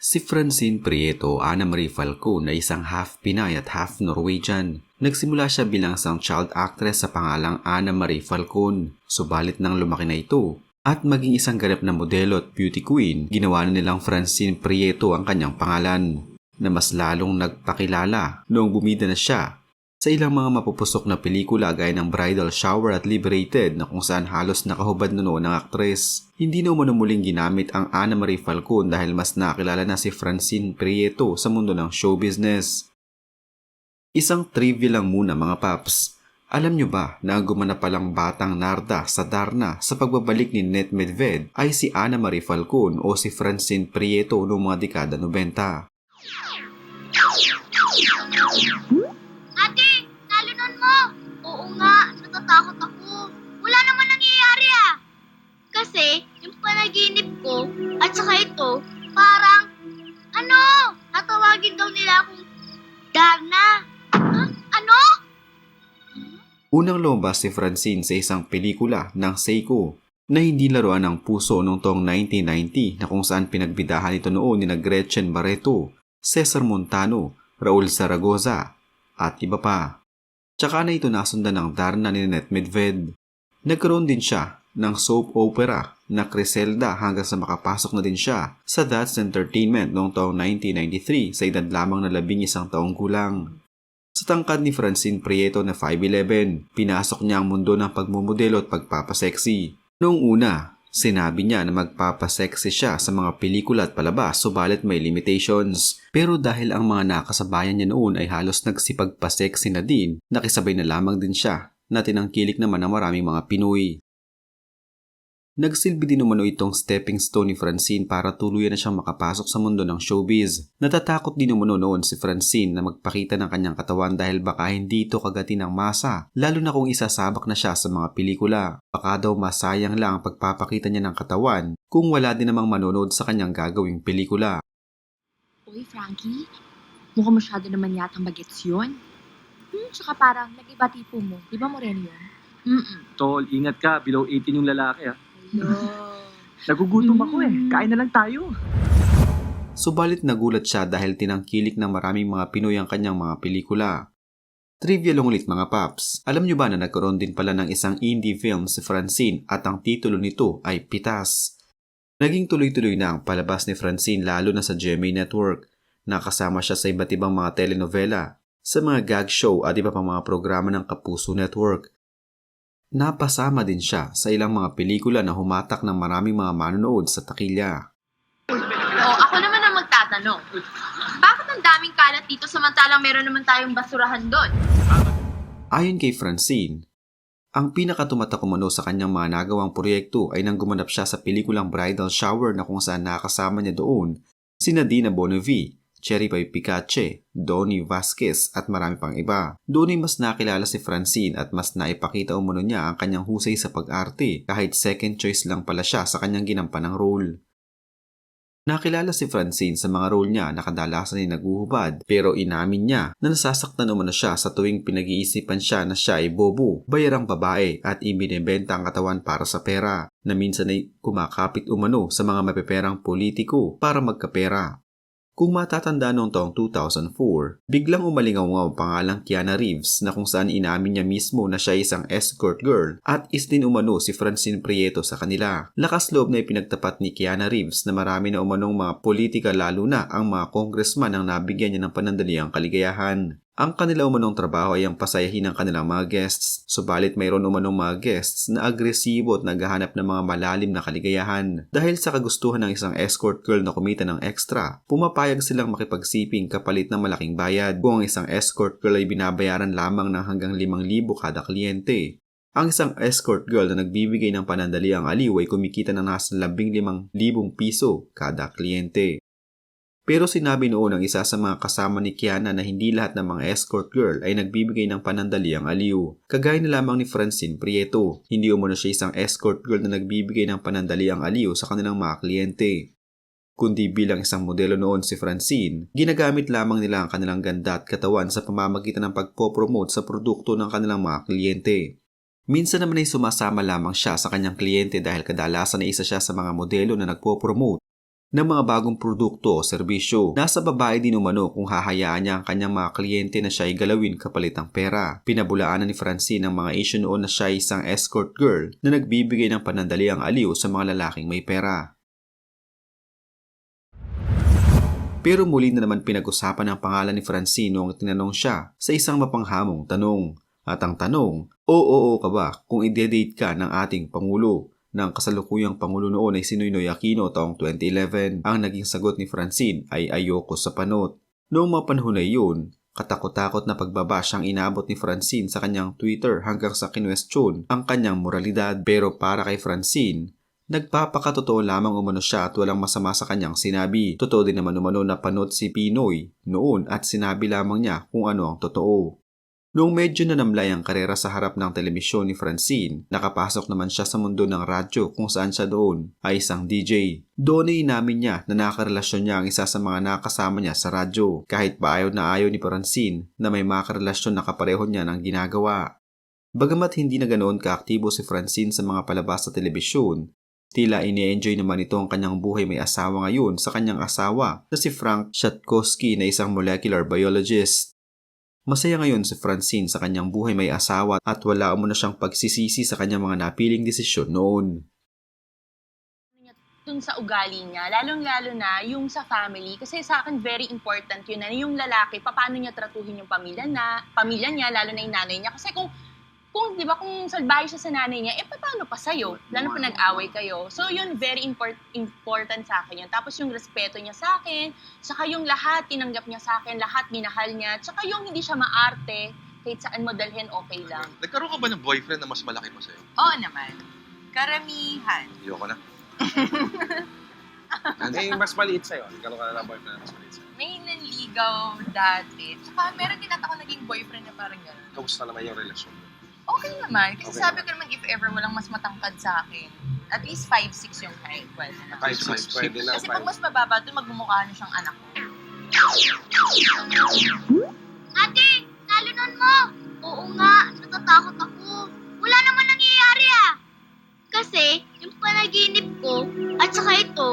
Si Francine Prieto Ana Marie Falcon ay isang half Pinay at half Norwegian. Nagsimula siya bilang isang child actress sa pangalang Ana Marie Falcon. Subalit nang lumaki na ito at maging isang ganap na modelo at beauty queen, ginawa na nilang Francine Prieto ang kanyang pangalan na mas lalong nagpakilala noong bumida na siya sa ilang mga mapupusok na pelikula gaya ng Bridal Shower at Liberated na kung saan halos nakahubad na noon ng aktres. Hindi na umano muling ginamit ang Ana Marie Falcon dahil mas nakilala na si Francine Prieto sa mundo ng show business. Isang trivia lang muna mga paps. Alam nyo ba na ang gumanap palang batang Narda sa Darna sa pagbabalik ni Net Medved ay si Ana Marie Falcon o si Francine Prieto noong mga dekada 90? Ate, nalunan mo! Oo nga, natatakot ako. Wala naman nangyayari ah. Kasi, yung panaginip ko, at saka ito, parang, ano, natawagin daw nila akong Darna. Huh? Ano? Unang lumabas si Francine sa isang pelikula ng Seiko na hindi laruan ng puso noong taong 1990 na kung saan pinagbidahan ito noon ni na Gretchen Barreto, Cesar Montano, Raul Zaragoza at iba pa. Tsaka na ito nasundan ng Darna ni Net Medved. Nagkaroon din siya ng soap opera na Criselda hanggang sa makapasok na din siya sa That's Entertainment noong taong 1993 sa edad lamang na labing isang taong gulang. Sa tangkad ni Francine Prieto na 5'11, pinasok niya ang mundo ng pagmumodelo at pagpapaseksi. Noong una, sinabi niya na magpapaseksi siya sa mga pelikula at palabas subalit may limitations. Pero dahil ang mga nakasabayan niya noon ay halos nagsipagpaseksi na din, nakisabay na lamang din siya na tinangkilik naman ng maraming mga Pinoy. Nagsilbi din umano itong stepping stone ni Francine para tuluyan na siyang makapasok sa mundo ng showbiz. Natatakot din umano noon si Francine na magpakita ng kanyang katawan dahil baka hindi ito kagati ng masa, lalo na kung isasabak na siya sa mga pelikula. Baka daw masayang lang ang pagpapakita niya ng katawan kung wala din namang manonood sa kanyang gagawing pelikula. Uy, Frankie, mukhang masyado naman yatang bagets yun. Hmm, tsaka parang nag-iba tipo mo. Di ba moreno yun? Mm-mm. Tol, ingat ka. Below 18 yung lalaki ah. Nagugutom ako eh. Kain na lang tayo. Subalit nagulat siya dahil tinangkilik ng maraming mga Pinoy ang kanyang mga pelikula. Trivia lang ulit mga paps. Alam nyo ba na nagkaroon din pala ng isang indie film si Francine at ang titulo nito ay Pitas. Naging tuloy-tuloy na ang palabas ni Francine lalo na sa GMA Network. Nakasama siya sa iba't ibang mga telenovela, sa mga gag show at iba pang mga programa ng Kapuso Network. Napasama din siya sa ilang mga pelikula na humatak ng maraming mga manonood sa takilya. Oh, ako naman ang magtatanong. Bakit ang daming kalat dito samantalang meron naman tayong basurahan doon? Ayon kay Francine, ang pinakatumatak umano sa kanyang mga nagawang proyekto ay nang gumanap siya sa pelikulang Bridal Shower na kung saan nakasama niya doon si Nadina Bonavi, Cherry Pie Picache, Donnie Vasquez at marami pang iba. Doon ay mas nakilala si Francine at mas naipakita umano niya ang kanyang husay sa pag-arte kahit second choice lang pala siya sa kanyang ginampanang role. Nakilala si Francine sa mga role niya na kadalasan ay naguhubad pero inamin niya na nasasaktan umano siya sa tuwing pinag-iisipan siya na siya ay bobo, bayarang babae at ibinebenta ang katawan para sa pera na minsan ay kumakapit umano sa mga mapeperang politiko para magkapera. Kung matatanda noong taong 2004, biglang umalingaw ang pangalang Kiana Reeves na kung saan inamin niya mismo na siya isang escort girl at is din umano si Francine Prieto sa kanila. Lakas loob na ipinagtapat ni Kiana Reeves na marami na umanong mga politika lalo na ang mga congressman ang nabigyan niya ng panandaliang kaligayahan. Ang kanila umanong trabaho ay ang pasayahin ng kanilang mga guests, subalit mayroon umanong mga guests na agresibo at naghahanap ng mga malalim na kaligayahan. Dahil sa kagustuhan ng isang escort girl na kumita ng extra, pumapayag silang makipagsiping kapalit ng malaking bayad kung ang isang escort girl ay binabayaran lamang ng hanggang 5,000 kada kliyente. Ang isang escort girl na nagbibigay ng panandaliang aliw ay kumikita ng nasa 15,000 piso kada kliyente. Pero sinabi noon ng isa sa mga kasama ni Kiana na hindi lahat ng mga escort girl ay nagbibigay ng panandaliang aliw. Kagaya na lamang ni Francine Prieto, hindi umano siya isang escort girl na nagbibigay ng panandaliang aliw sa kanilang mga kliyente. Kundi bilang isang modelo noon si Francine, ginagamit lamang nila ang kanilang ganda at katawan sa pamamagitan ng pagpopromote sa produkto ng kanilang mga kliyente. Minsan naman ay sumasama lamang siya sa kanyang kliyente dahil kadalasan ay isa siya sa mga modelo na nagpo-promote ng mga bagong produkto o serbisyo. Nasa babae din umano kung hahayaan niya ang kanyang mga kliyente na siya ay galawin kapalit ng pera. Pinabulaanan ni Francine ang mga issue noon na siya ay isang escort girl na nagbibigay ng panandaliang aliw sa mga lalaking may pera. Pero muli na naman pinag-usapan ang pangalan ni Francine noong tinanong siya sa isang mapanghamong tanong. At ang tanong, oo ka ba kung ide-date ka ng ating Pangulo? Ng kasalukuyang Pangulo noon ay si Noynoy Aquino taong 2011. Ang naging sagot ni Francine ay ayoko sa panot. Noong mga panahon na iyon, katakot-takot na pagbabash ang inabot ni Francine sa kanyang Twitter hanggang sa kinwestiyon ang kanyang moralidad. Pero para kay Francine, Nagpapakatotoo lamang umano siya at walang masama sa kanyang sinabi. Totoo din naman umano na panot si Pinoy noon at sinabi lamang niya kung ano ang totoo. Noong medyo nanamlay ang karera sa harap ng telebisyon ni Francine, nakapasok naman siya sa mundo ng radyo kung saan siya doon ay isang DJ. Doon ay inamin niya na nakarelasyon niya ang isa sa mga nakasama niya sa radyo, kahit pa ayaw na ayaw ni Francine na may makarelasyon na kapareho niya ng ginagawa. Bagamat hindi na ganoon kaaktibo si Francine sa mga palabas sa telebisyon, Tila ini-enjoy naman ito ang kanyang buhay may asawa ngayon sa kanyang asawa na si Frank Shatkowski na isang molecular biologist. Masaya ngayon si Francine sa kanyang buhay may asawa at wala mo na siyang pagsisisi sa kanyang mga napiling desisyon noon. dun sa ugali niya, lalong-lalo na yung sa family. Kasi sa akin, very important yun na yung lalaki, paano niya tratuhin yung pamilya na, pamilya niya, lalo na yung nanay niya. Kasi kung, kung di ba, kung salbahe siya sa nanay niya, eh, paano pa sa'yo? Lalo pa nag-away kayo. So, yun, very import, important sa akin yun. Tapos yung respeto niya sa akin, saka yung lahat, tinanggap niya sa akin, lahat minahal niya, saka yung hindi siya maarte, kahit saan mo dalhin, okay lang. Nagkaroon ka ba ng boyfriend na mas malaki pa sa'yo? Oo naman. Karamihan. Ayoko na. May mas maliit sa'yo. Nagkaroon ka na ng boyfriend na mas maliit sa'yo. May nanligaw dati. Tsaka meron din ata ako naging boyfriend na parang gano'n. Kamusta naman yung relasyon mo? Okay naman. Kasi Okay sabi ko naman if ever walang mas matangkad sa akin, at least 5'6 yung height. Pwede na. Five, Five, six, pwede na. Kasi pag Five. mas mababa doon, magmumukha na siyang anak ko. Ate, nalunan mo! Oo nga, natatakot ako. Wala naman nangyayari ah. Kasi, yung panaginip ko, at saka ito,